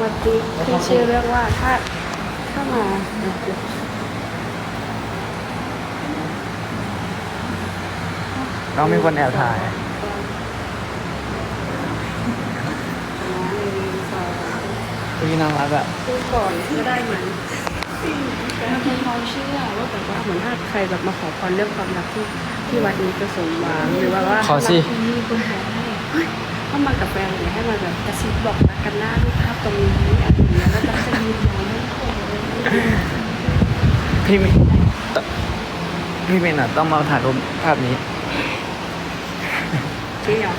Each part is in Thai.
วัดที่ที่ชื่อเรื่องว่าถ้าถ้ามาน้องมีคนแอบถ่ายพี่น่ารักอะดูก่อนก็ได้เหมือนมันเป็นความเชื่อว่าแบบว่าเหมือนถ้าใครแบบมาขอพรเรื่องความรักที่ที่วัดนี้จะสมหวังหรือว่าว่าขอสิมีคนขอให้เฮ้ยถ้า มากับแฟนเนี่ยให้มาแบบกระซิบบอกรักกันหน้ารูปภาพตรงนี้อะไรอย่างเงี้ยแล้วก็จะยืนยันไม่โกรธพี่เมย์พี่เมินอะต้องมาถ่ายรูปภาพนี้ จริงเหรอ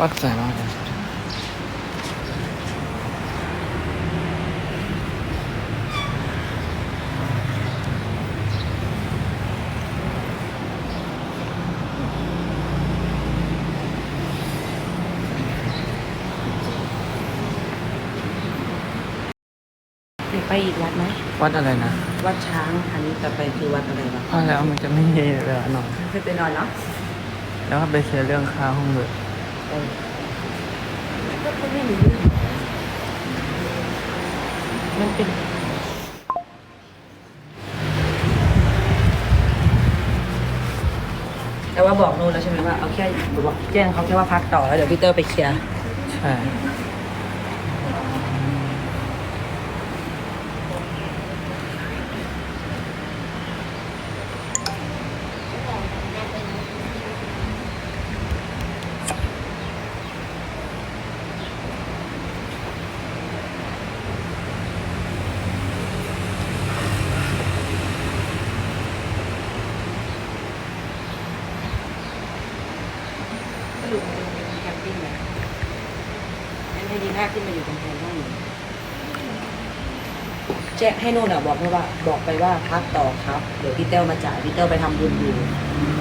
วัดสวยมากเลยไปอีกวัดไหมวัดอะไรนะ วัดช้างอันนี้จะไปคือวัดอะไรวะเพราะแล้วมันจะไม่มีเวลานอนเคยไปนอนเนาะแล้วก็ไปเคลียร์เรื่องค่าห้องเลยเออ ก็ไม่รู้มันเป็นแต่ว่าบอกนู่นแล้วใช่ไหมว่าเอาแค่บอกแจ้งเขาแค่ว่าพักต่อแล้วเดี๋ยวพี่เตอร์ไปเคลียร์ ใช่ สรุปมันเป็นแคมปิ้งนะงั้นให้ดีหน้าขึ้นมาอยู่ตรงแทนได้อยู่ แจ้งให้นู่นอะบอกว่าบอกไปว่าพักต่อครับ เดี๋ยวพี่เต้วมาจ่ายพี่เต้วไปทำบุญอยู่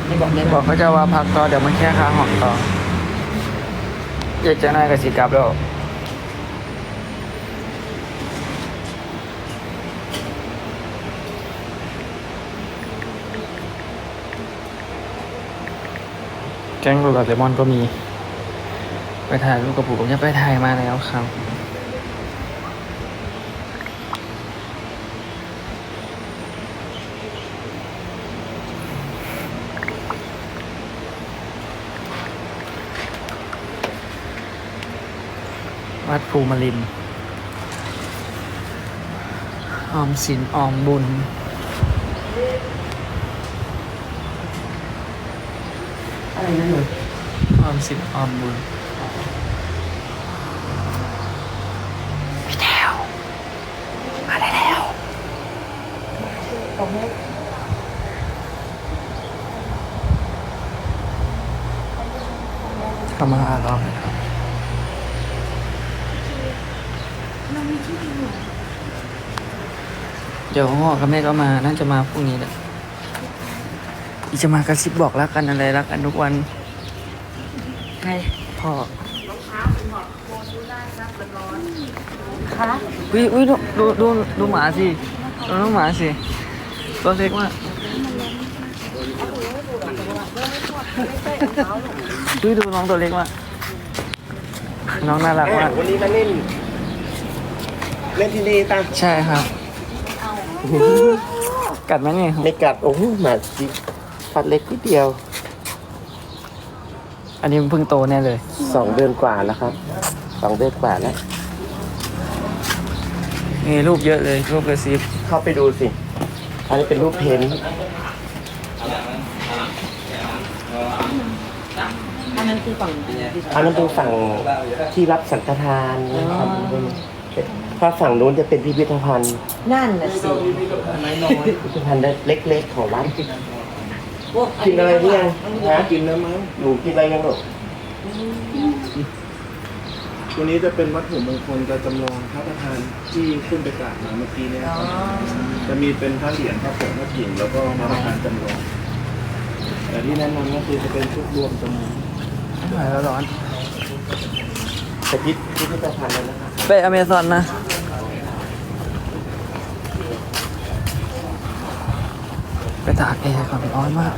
ให้บอกได้ไหมบอกเขาจะว่าพักต่อเดี๋ยวมันแค่ค่าห้องต่ออยากจะนายกับสิกลับแล้วแกงลูกกับเลมอนก็มี ไปถ่ายรูปกับปู่ผมจะไปถ่ายมาแล้วครับ วัดภูมิลินทร์ออมสินออมบุญ อะไรนะหนูออมสินออมบุญพี่แถวมาได้แล้วตรงนี้เข้ามาหารอบนะครับ เดี๋ยวพ่อกับแม่ก็มาน่าจะมาพรุ่งนี้แหละอีจะมากระซิบบอกรักกันอะไรรักกันทุกวันใครพ่อคะอุ้ยอุ้ยดูดูดูดูหมาสิดูน้องหมาสิตัวเล็กมากอุ้ยดูน้องตัวเล็กมากน้องน่ารักมากวันนี้มาเล่น เล่นทะเลตาใช่ครับ กัดไหมเนี่ยไม่กัดโอ้โหหมาจิฟัดเล็กนิดเดียว อันนี้มันเพิ่งโตแน่เลยสองเดือนกว่าแล้วครับสองเดือนกว่าแล้วนี่รูปเยอะเลยรูปกระซิบเข้าไปดูสิ อันนี้เป็นรูปเพ้นท์อันนั้นคือฝั่งอันนั้นเป็นฝั่งที่รับสังฆทานนะครับ ถ้าฝั่งนู้นจะเป็นพิพิธภัณฑ์นั่นน่ะสิพิพิธภัณฑ์เล็กๆของวัดพวกกินอะไรหรือยังฮะกินแล้วมั้งหนูกินอะไรยังลูกตัวนี้จะเป็นวัตถุมงคลการจำลองพระประธานที่ขึ้นไปกราบมาเมื่อกี้เนี่ยครับจะมีเป็นพระเหรียญพระผงพระกิ่งแล้วก็พระประธานจำลองแต่ที่แนะนำก็คือจะเป็นชุดรวมจำลองไม่ไหวแล้วร้อนแต่พิพิพิธภัณฑ์นั้นนะครับ ไปอเมซอนนะ ไปตากแอร์ก่อนร้อนมาก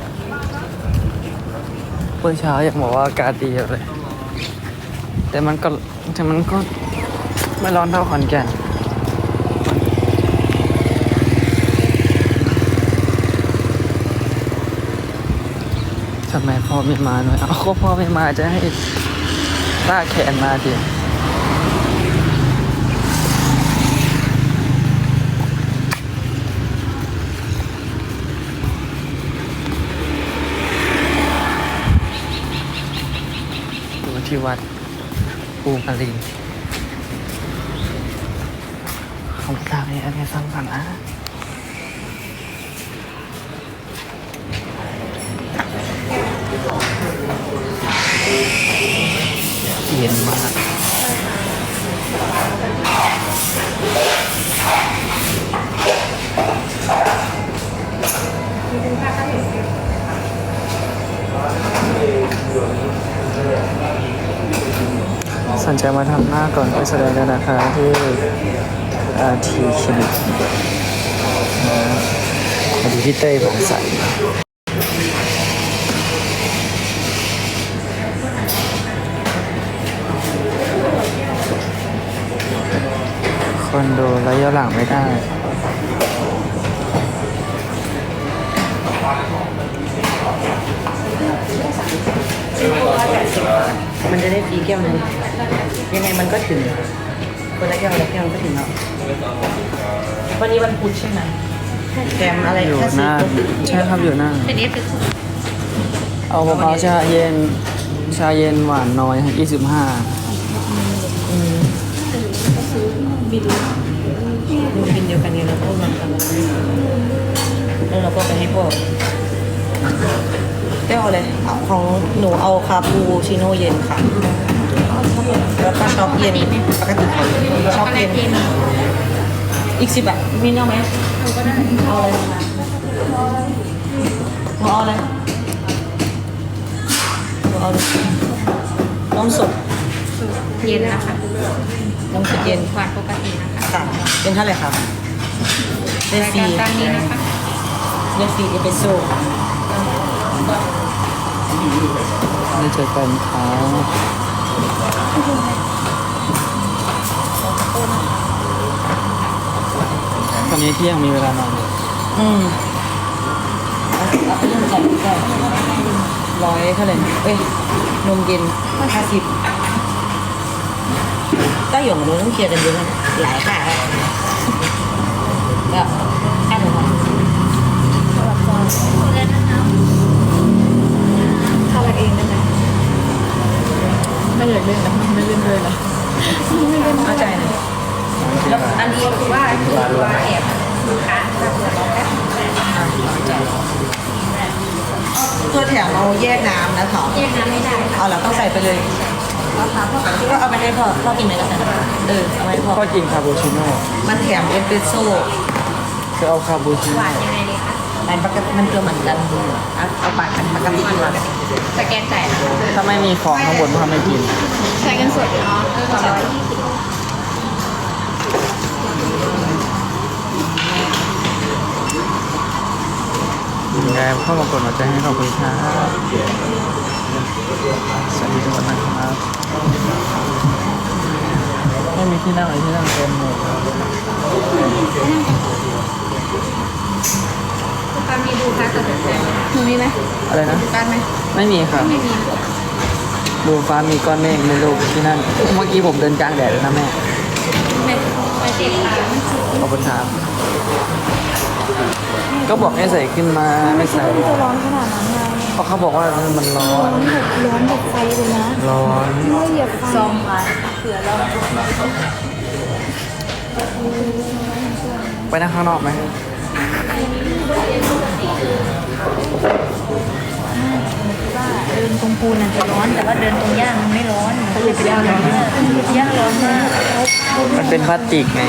เมื่อเช้าอยากบอกว่าอากาศดีเลย แต่มันก็แต่มันก็ไม่ร้อนเท่าขอนแก่นทำไมพ่อไม่มาหน่อย เอาก็พ่อไม่มาจะให้ตากแขนมาดิ อยู่ที่วัด ปูกะลิงเขาตากในอเมซอนก่อนนะเย็นมาก สนใจมาทำหน้าก่อนไปแสดงกันนะคะที่อาทีคลินิกสวัสดีพี่เต้ของใสคอนโดระยะหลังไม่ได้ มันจะได้ฟรีแก้วหนึงยังไงมันก็ถึงคนละแก้วละแก้วก็ถึงแล้ววันนี้วันพุธใช่ไหมแถมอะไรอยู่แค่หสี่น้าคนใช่ครับอยู่หน้าเป็นเอฟเฟกต์เอามะพร้าวชาเย็นชาเย็นหวานน้อยยี่สิบห้าบินบินเดียวกันไงเราก็รวมกันแล้วเราก็ไปให้พ่อ แก้วอะไรเอาของหนูเอาคาปูชิโน่เย็นค่ะ แล้วก็ช็อกเย็นปกติของช็อกเย็นอีกสิบบาทมีเนาะไหมเอาอะไรหนูเอาอะไรหนูเอาอะไรนมสดเย็นนะคะนมสดเย็นหวานปกตินะคะค่ะเป็นเท่าไหร่ครับเดรายฟีการตามนี้นะคะเดฟีเอสเปรสโซ่ ได้เจอกันครับตอนนี้เที่ยงมีเวลานอนอยู่อืมเอาเอาไปเรื่องใส่ใส่ร้อยเท่าไหร่เอ้ยนมเย็นห้าสิบก็หยงรู้ต้องเคลียร์กันเยอะนะหลายค่ะ อเอาไปให้พ่อก็กินคาปูชิโน่มันแถมเอสเปรสโซ่คือเอาคาปูชิโน่ยังไงดีคะมันปกติมันตัวเหมือนกันเอาเอาปากกันปกติดีกว่าสแกนจ่ายนะถ้าไม่มีของข้างบนพ่อไม่กิน ใช้เงินสดอ๋อเออขอร้อยยี่สิบยังไงเข้ามากดหัวใจให้ขอบคุณครับสวัสดีทุกคนนะครับ ไม่มีที่นั่งเลยที่นั่งเต็มหมดการมีดูค่ะสนใจหนูมีไหมอะไรนะดูการไหมไม่มีครับไม่มีดูฟ้ามีก้อนเมฆในลูกที่นั่น เมื่อกี้ผมเดินกลางแดดเลยนะแม่ไม่ไม่ติดตามขอบคุณครับก็บอกให้ใส่ขึ้นมาไม่ใส่จะร้อนขนาดนั้นไงเพราะเขาบอกว่ามันร้อนแบบร้อนแบบไฟเลยนะ ร้อนไม่เหยียบไฟซองมาเผื่อเราไปนั่งข้างนอกไหมเดินตรงพูนน่ะจะร้อน แต่ว่าเดินตรงย่างมันไม่ร้อนมันเลยเป็นย่างร้อนมากย่างร้อนมากมันเป็นพลาสติกไง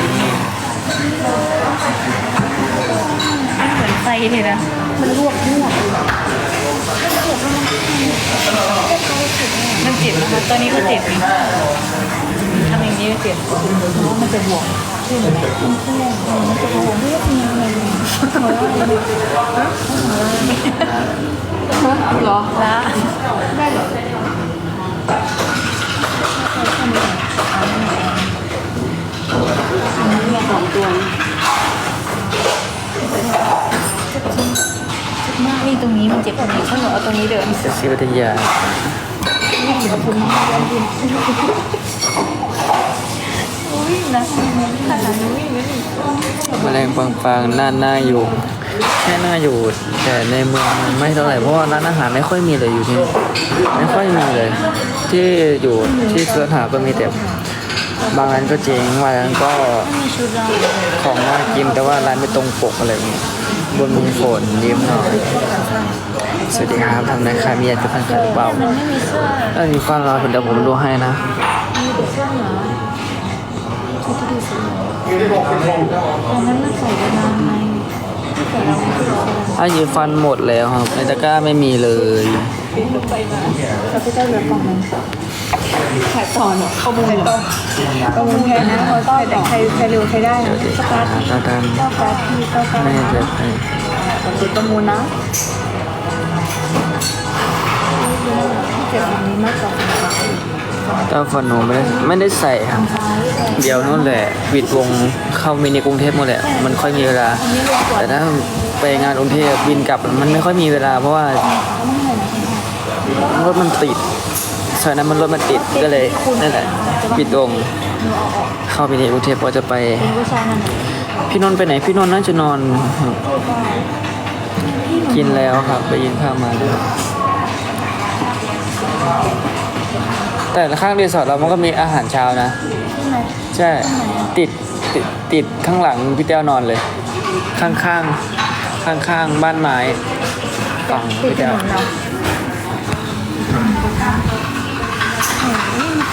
มันเหมือนไฟเลยนะมันลวกลวก มันเจ็บนะคะตอนนี้ก็เจ็บอีกทำอย่างนี้ก็เจ็บมันจะบวมขึ้นเลยมันจะบวเรียกยังไงหรอละได้หรอสองตัวเจ็บมากนี่ตรงนี้มันเจ็บตรงนี้ถ้นหนูเอาตรงนี้เดินเสียชีวิตยา อุ้ยนะขนาดนี้วิ่งไม่ถึงแมลงฟางๆน่าน่าอยู่แค่น่าอยู่ แต่ในเมืองมันไม่เท่าไหร่เพราะว่าร้านอาหารไม่ค่อยมีเลยอยู่ที่นี่ไม่ค่อยมีเลย ที่อยู่ที่สื้อหาก็มีแต่บางร้านก็เจ๊งบางร้านก็ของน่ากินแต่ว่าร้านไม่ตรงปกอะไรอย่างเงี้ย บนมุมฝนยิ้มหน่อย สวัสดีครับทำนายคามีอยากจะฟังกันหรือเปล่ามันไม่มีเสื้อถ้ามีฟันเราเดี๋ยวผมดูให้นะ มีแต่เสื้อเหรอชุดที่ดีสุดตอนนั้นมันใส่ไปนานไหมที่ใส่เราไม่ได้ใส่ถ้ายีฟันหมดแล้วครับในตะกร้าไม่มีเลยเราก็จะเหลือกล่องนึง ขายต่อเนาะข้อมูลต่อข้อมูลแค่นั้นเราต่อแต่ใครใครเร็วใครได้นะสตาร์ทตาตามเก้าแปดที่เก้าเก้าไม่จะให้ติดประมูลนะเจ็บแบบนี้มากกว่าตาฟันหนูไม่ได้ไม่ได้ใส่ครับ เดี๋ยวนู่นแหละปิดวงเข้ามินิกรุงเทพหมดแหละ มันค่อยมีเวลา แต่ถ้าไปงานกรุงเทพบินกลับมันไม่ค่อยมีเวลาเพราะว่ารถมันติด ซอยนั้นมันรถมันติดก็เลยนั่นแหละปิดวงเข้ามินิกรุงเทพก็จะไปเป็นผู้ชายนั่นพี่นนท์ไปไหน พี่นนท์น่าจะนอนครับกินแล้วครับ ไปยินข้าวมาด้วยแต่ข้างรีสอร์ทเรามันก็มีอาหารเช้านะ ใช่ติดติดติดข้างหลังพี่เต้วนอนเลย ข้างข้างข้างข้างๆบ้านไม้ฝั่งพี่เต้ว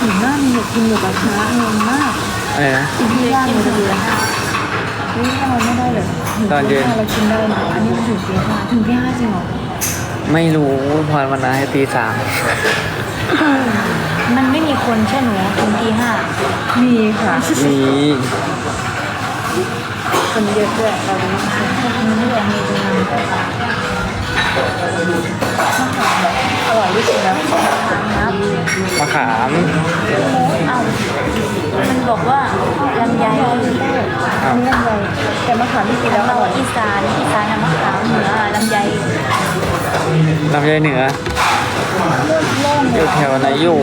ถึงหน้ามีอยากกินหมูกระทะงงมากอะไรนะ กินที่ย่านมันจะเดือดนี่ทำไมไม่ได้เลยตอนเย็น เรากินได้นะอันนี้ถึงตีห้าถึงตีห้าจริงเหรอไม่รู้พรวันนาให้ตีสามมันไม่มีคนใช่หนูถึงตีห้ามีค่ะมีคนเยอะด้วยเราดูมันไม่ได้มีตรงนั้นอร่อยที่สุดแล้วครับ มะขามเอ้ามันบอกว่าลำไยอันนี้ลำไยแต่มะขามที่กินแล้วอเราร่อยอีสานอีสานนะมะขามเหนือลำไยลำไยเหนืออยู่แถวไหนอยู่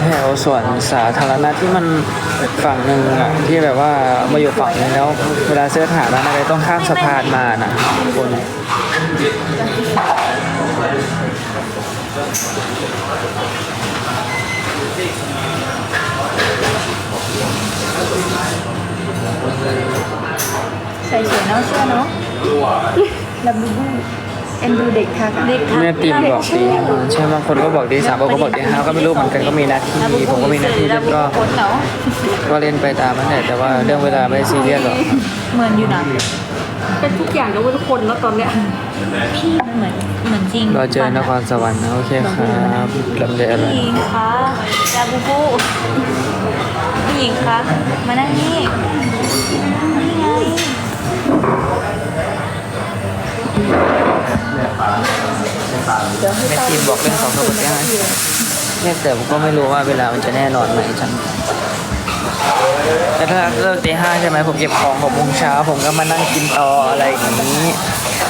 แถวสวนสาธารณะที่มันฝั่งหนึ่งอะที่แบบว่ามาอยู่ฝั่งนึงแล้วเวลาเสื้อหาร้านอะไรต้องข้ามสะพานมาน่ะคน ใส่สวยเนาะเชื่อเนาะลำบูบูเอ็นดูเด็กค่ะเด็กค่ะแม่ติมบอกตีใช่บางคนก็บอกตีสามบางคนก็บอกตีห้าก็ไม่รู้เหมือนกันก็มีหน้าที่ผมก็มีหน้าที่เล่นก็คนเหนาก็เล่นไปตามนั้นแหละแต่ว่าเรื่องเวลาไม่ซีเรียสหรอกเหมือนอยู่นะ เป็นทุกอย่างยกเว้นคนแล้วตอนเนี้ยพี่มันเหมือนเหมือนจริงรอเจอนครสวรรค์นะโอเคครับลำไยอะไรผู้หญิงคะยาบูบูผู้หญิงคะมานั่งนี่นี่ไงแม่ทีมบอกเรื่องสองตัวได้เนี่ยแต่ผมก็ไม่รู้ว่าเวลามันจะแน่นอนไหมจัง แต่ถ้าเลิกตีห้าใช่ไหมผมเก็บของหกโมงเช้าผมก็มานั่งกินต่ออะไรอย่างนี้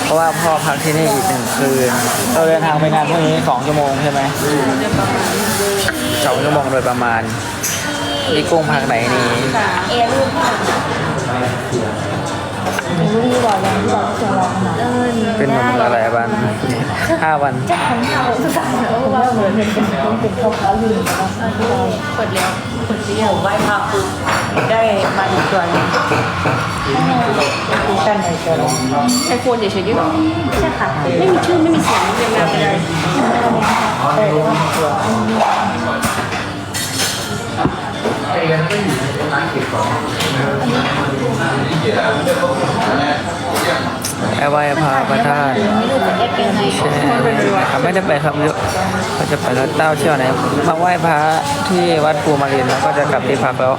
เพราะว่าพ่อพักที่นี่อีกหนึ่งคืนเราเดินทางไปงานพรุ่งนี้สองชั่วโมงใช่ไหมสองชั่วโมงโดยประมาณนี่กุ้งพักไหนนี่เอรูป รู้ที่บอกแล้วที่บอกที่จะลองนะเออเป็นหนุ่มอะไรบ้างห้าวันจะของเราสุดสัปดาห์ว่าเหมือนเป็นเป็นเข้าวขาอยู่นะเปิดแล้วที่ผมไหว้พระปุ๊บได้มาอีกตัวนึงกันไหนจอแล้วไอโฟนเฉยๆนี่หรอใช่ค่ะ ไม่มีชื่อไม่มีเสียงไม่เป็นงานอะไร เออว่าตัวไอ้ไหว้พระประธานไม่รู้จะแยกยังไงใช่ครับไม่ได้ไปครับเขาจะไปแล้วเต้าเที่ยวไหนมาไหว้พระที่วัดภูมารินแล้วก็จะกลับที่พักแล้ว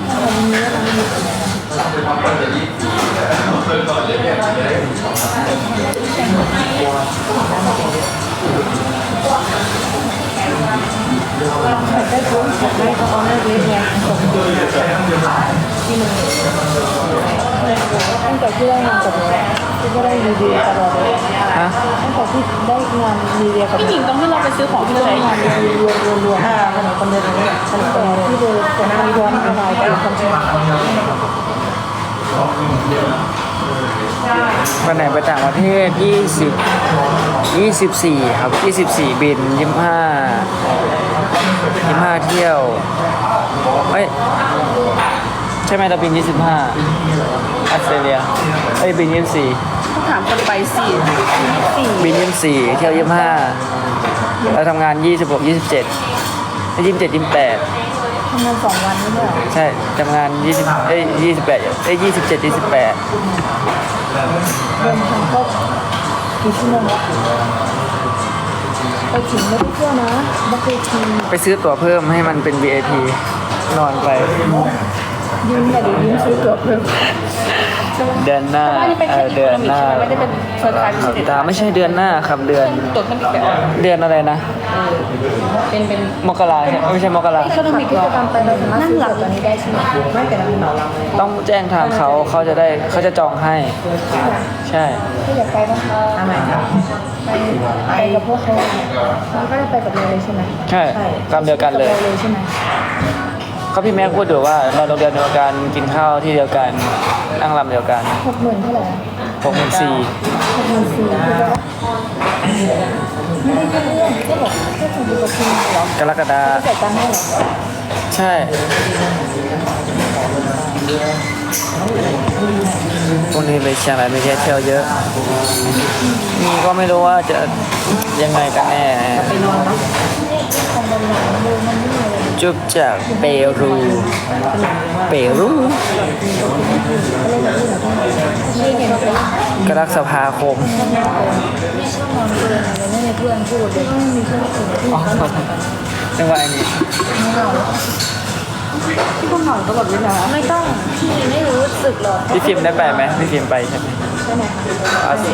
ได้คุ้มได้ก็เอาเลิกเล็กไงส่งดีที่มึง ตั้งแต่ที่ได้งานกับเราที่ก็ได้รีวิวตลอดเลยฮะตั้งแต่ที่ได้งานรีวิวกับพี่หญิงต้องให้เราไปซื้อของที่ไหนงานรีวิวรวมๆอ่าขนมคนเดินนี้ฉันแต่ที่เดินแต่นั่งย้อนอะไรไปคนชนะวันไหนไปต่างประเทศ 20 24 ครับ 24 บิน 25 25เที่ยวเอ้ยใช่ไหมเราบิน25ออสเตรเลียเอ้ยบิน24ต้องถามคนไปสิบิน24เที่ยว25แล้วทำงาน26 27 27 28ทำงานสองวันนี่เนี่ยใช่ทำงาน20เอ้ย28เอ้ย27 28เดินทางก็กี่ชั่วโมงละ ไปถึงไม่ได้เที่ยวนะบักเกทีไปซื้อตั๋วเพิ่มให้มันเป็น VIP นอนไป ยืมอย่าเดี๋ยวยืมซื้อตั๋วเพิ่ม เดือนหน้าว่านี่เป็นเอแค่ออีเดือนโคหน้า ไม่ได้เป็นเฟิร์สคลาสพิเศษตาไม่ใช่เดือนหน้าครับเดือนตัวเครื่องบินแบบเดือนอะไรนะ เป็นเป็นมกราใช่ไม่ใช่มกราถ้าต้องมีกิจกรรมไปเราสามารถซื้อตั๋วตอนนี้ได้ใช่ไหมไม่แต่เราเหมาลำเลยต้องแจ้งทางเขาเขาจะได้เขาจะจองให้ ใช่ ถ้าอยากไปบ้างทำไมครับไปไปกับพวกเขาเนี่ยมันก็จะไปกับเราเลยใช่ไหมใช่ตามเดียวกันเลย กับราเลยใช่ไหม เขาพี่แม็กพูดอยู่ว่า เราโรงเรียนเดียวกันกินข้าวที่เดียวกันนั่งรำเดียวกันหกหมื่นเท่าไหร่หกหมื่นสี่หกหมื่นสี่คือว่าไม่ได้แค่เรื่องก็บอกแค่คนดูกับคุณเหรอกรกฎาจ่ายตังค์ให้เหรอใช่พวกนี้ไปเชียงรายไปเที่ยวเยอะมีก็ไม่รู้ว่าจะยังไงกันแน่ไปนอนเนาะ จุบจากเปรู เปรูไม่เห็นเลยกรกฎาคมช่วงนอนเกินอะไรไม่มีเพื่อนพูดเลยไม่มีเพื่อนคุยที่อ๋อจังหวะอันนี้ที่ต้องนอนตลอดเวลาไม่ต้องพี่ไม่รู้สึกหรอกพี่ฟิล์มได้ไปไหมพี่ฟิล์มไปใช่ไหมใช่ไหมอ๋อสิ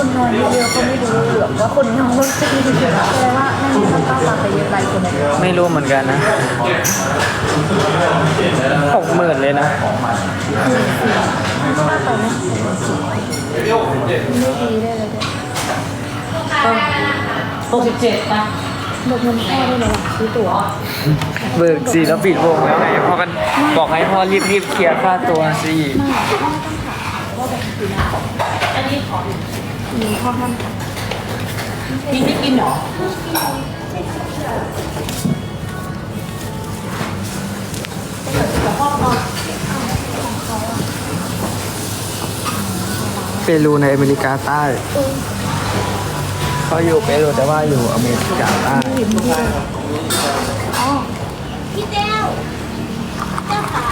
คนนอนเยอะๆก็ไม่รู้หรอกว่าคนนอนจะดีแสดงว่าไม่มีคนต้อนรับไปเยอะไปคนนึงไม่รู้เหมือนกันนะหกหมื่นเลยนะไม่ดีได้เลยหกสิบเจ็ดนะหมดเงินค่าด้วยนะซื้อตั๋วเบิกสิแล้วปิดวงแล้วไงพ่อกันบอกให้พ่อรีบรีบๆเคลียร์ค่าตัวสิ มีไม่กินหรอเปรูในอเมริกาใต้เขาอยู่เปรูแต่ว่าอยู่อเมริกาใต้พี่เต้วเจ้าขา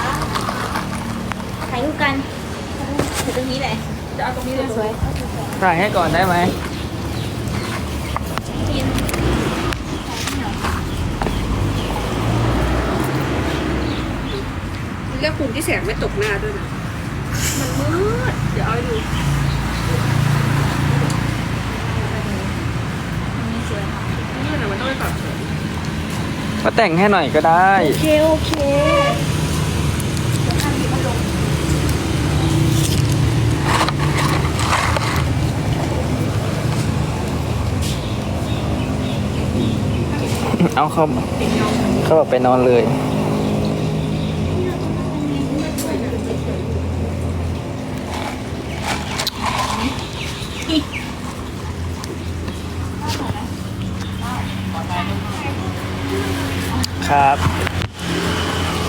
ถ่ายรูปกันถ่ายตรงนี้แหละจะเอาตรงนี้เลยสวย ถ่ายให้ก่อนได้ไหมเลือกกลุ่มที่แสงไม่ตกหน้าด้วยนะ มันมืด เดี๋ยวเอาให้ดูนี่นะมันต้องไปปรับเฉยมาแต่งให้หน่อยก็ได้ โอเค โอเค เอาเขาเขาบอกไปนอนเลยครับ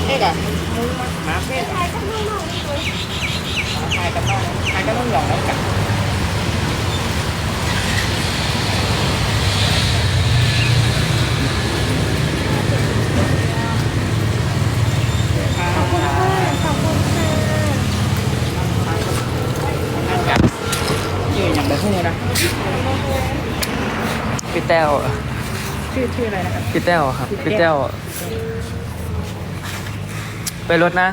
เอ๊ะมาเพื่อนขายกันน้องกันน้องหยองแล้วกันะแบบหูนะพี่แต้วชื่อชื่ออะไรนะครับ พี่แต้วครับ พี่แต้วไปรถนะ